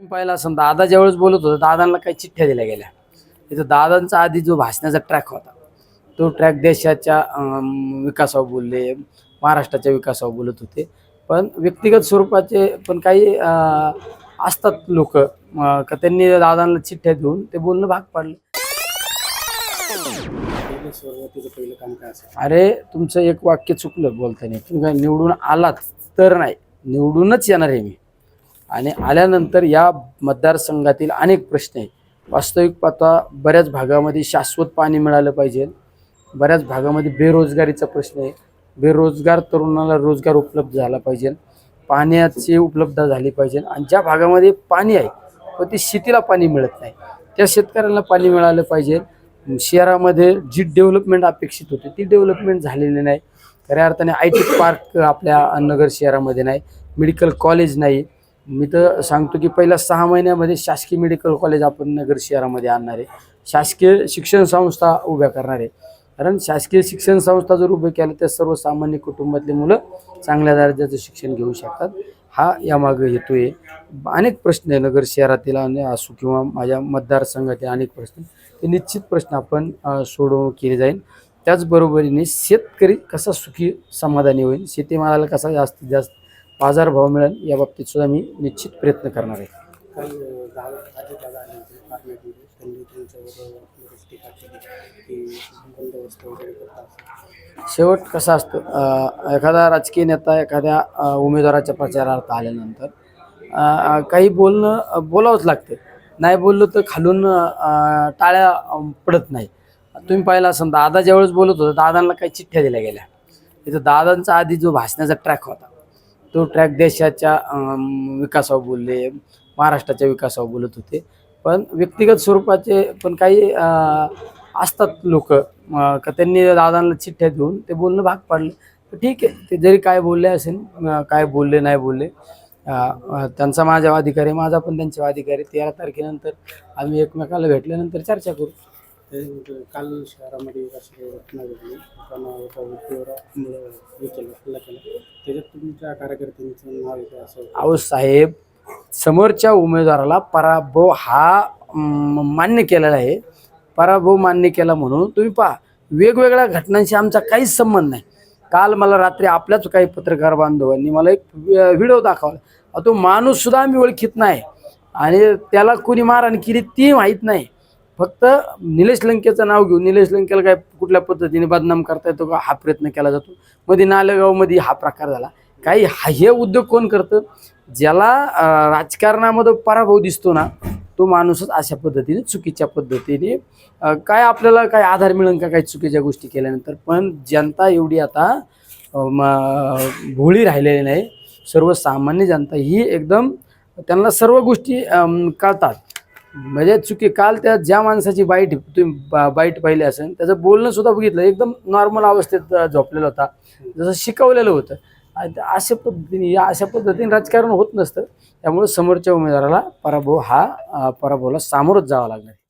तुम्ही पाहिलं असं दादा ज्यावेळेस बोलत होता दादांना काही चिठ्ठ्या दिल्या गेल्या. तिथं दादांचा आधी जो भाषणाचा ट्रॅक होता तो ट्रॅक देशाच्या विकासावर बोलले महाराष्ट्राच्या विकासावर बोलत होते. पण व्यक्तिगत स्वरूपाचे पण काही असतात लोक का त्यांनी दादांना चिठ्ठ्या देऊन ते बोलणं भाग पाडलं. पहिलं काम काय अरे तुमचं एक वाक्य चुकलं बोलताना. तुम्ही काय निवडून आलात तर नाही निवडूनच येणार आहे मी. आणि आल्यानंतर या मतदारसंघातील अनेक प्रश्न आहे वास्तविक पाहता बऱ्याच भागामध्ये शाश्वत पाणी मिळालं पाहिजे. बऱ्याच भागामध्ये बेरोजगारीचा प्रश्न आहे. बेरोजगार तरुणाला रोजगार उपलब्ध झाला पाहिजे. पाण्याची उपलब्धता झाली पाहिजे. आणि ज्या भागामध्ये पाणी आहे पण ते शेतीला पाणी मिळत नाही. त्या शेतकऱ्यांना पाणी मिळालं पाहिजे. शहरामध्ये जी डेव्हलपमेंट अपेक्षित होती ती डेव्हलपमेंट झालेली नाही. खऱ्या अर्थाने आय टी पार्क आपल्या नगर शहरामध्ये नाही. मेडिकल कॉलेज नाही. मी तर सांगतो की पहिल्या सहा महिन्यामध्ये शासकीय मेडिकल कॉलेज आपण नगर शहरामध्ये आणणार. आहे शासकीय शिक्षण संस्था उभ्या करणार. आहे कारण शासकीय शिक्षण संस्था जर उभे केल्या तर सर्वसामान्य कुटुंबातली मुलं चांगल्या दर्जाचं शिक्षण घेऊ शकतात. हा यामागे हेतू आहे. अनेक प्रश्न आहे नगर शहरातील आणि असो किंवा माझ्या मतदारसंघातील अनेक प्रश्न. ते निश्चित प्रश्न आपण अ, सोडवणूक केली जाईल. त्याचबरोबरीने शेतकरी कसा सुखी समाधानी होईल? शेतीमालाला कसा जास्तीत जास्त बाजारभाव मिळेल या बाबतीत सुद्धा मी निश्चित प्रयत्न करणार आहे. काल अं, दादा अजित दादा आले होते पार्लमेंटमध्ये त्यांनी तुमच्याबरोबर बरीच टीका केली की बंदोबस्त वगैरे करतात शेवट कसा असतो एखादा राजकीय नेता एखाद्या उमेदवाराच्या प्रचारार्थ आल्यानंतर काही बोलणं बोलावंच लागतं. नाही बोललं तर खालून टाळ्या पडत नाही. तुम्ही पाहिलं असं दादा ज्यावेळेस बोलत होता दादांना काही चिठ्ठ्या दिल्या गेल्या. तिथं दादांचा आधी जो भाषणाचा ट्रॅक होता तो ट्रॅक देशाच्या विकासावर बोलले महाराष्ट्राच्या विकासावर बोलत होते. पण व्यक्तिगत स्वरूपाचे पण काही असतात लोक का त्यांनी दादांना चिठ्ठ्या देऊन ते बोलणं भाग पाडलं. तर ठीक आहे ते जरी काय बोलले असेल काय बोलले नाही बोलले त्यांचा माझ्या अधिकार आहे माझा पण त्यांच्या अधिकार आहे. तेरा तारखेनंतर आम्ही एकमेकाला भेटल्यानंतर चर्चा करू. म्हणजे काल शहरामध्ये एक अशी घटना घडली. पण एका व्यक्तीवर हे केलं हल्ला केला. त्याच्यात तुमच्या कार्यकर्त्यांचं नाव येतं असं अहो साहेब समोरच्या उमेदवाराला पराभव हा मान्य केलेला आहे. पराभव मान्य केला म्हणून तुम्ही पहा वेगवेगळ्या घटनांशी आमचा काहीच संबंध नाही. काल मला रात्री आपल्याच काही पत्रकार बांधवांनी मला एक व्हिडिओ दाखवला. तो माणूससुद्धा आम्ही ओळखीत नाही. आणि त्याला कुणी मारहाण केली ती माहीत नाही. फक्त निलेश लंकेचं नाव घेऊन निलेश लंकेला काय कुठल्या पद्धतीने बदनाम करता येतो का हा प्रयत्न केला जातो. मध्ये नालेगावमध्ये हा प्रकार झाला. काही हा- हे उद्योग कोण करतं? ज्याला राजकारणामध्ये पराभव दिसतो ना तो माणूसच अशा पद्धतीने चुकीच्या पद्धतीने काय आपल्याला काय आधार मिळेल का काही चुकीच्या गोष्टी केल्यानंतर? पण जनता एवढी आता म- भोळी राहिलेली नाही. सर्वसामान्य जनता ही एकदम त्यांना सर्व गोष्टी कळतात. म्हणजे चुकी काल त्या ज्या माणसाची बाईट तुम्ही बा- बाईट पाहिली असेल त्याचं बोलणं सुद्धा बघितलं. एकदम नॉर्मल अवस्थेत झोपलेला झोपलेलं होता. जसं शिकवलेलं होतं. आणि त्या अशा पद्धतीने या अशा पद्धतीने राजकारण होत नसतं. त्यामुळे समोरच्या उमेदवाराला पराभव हा पराभवाला सामोरच जावा लागणार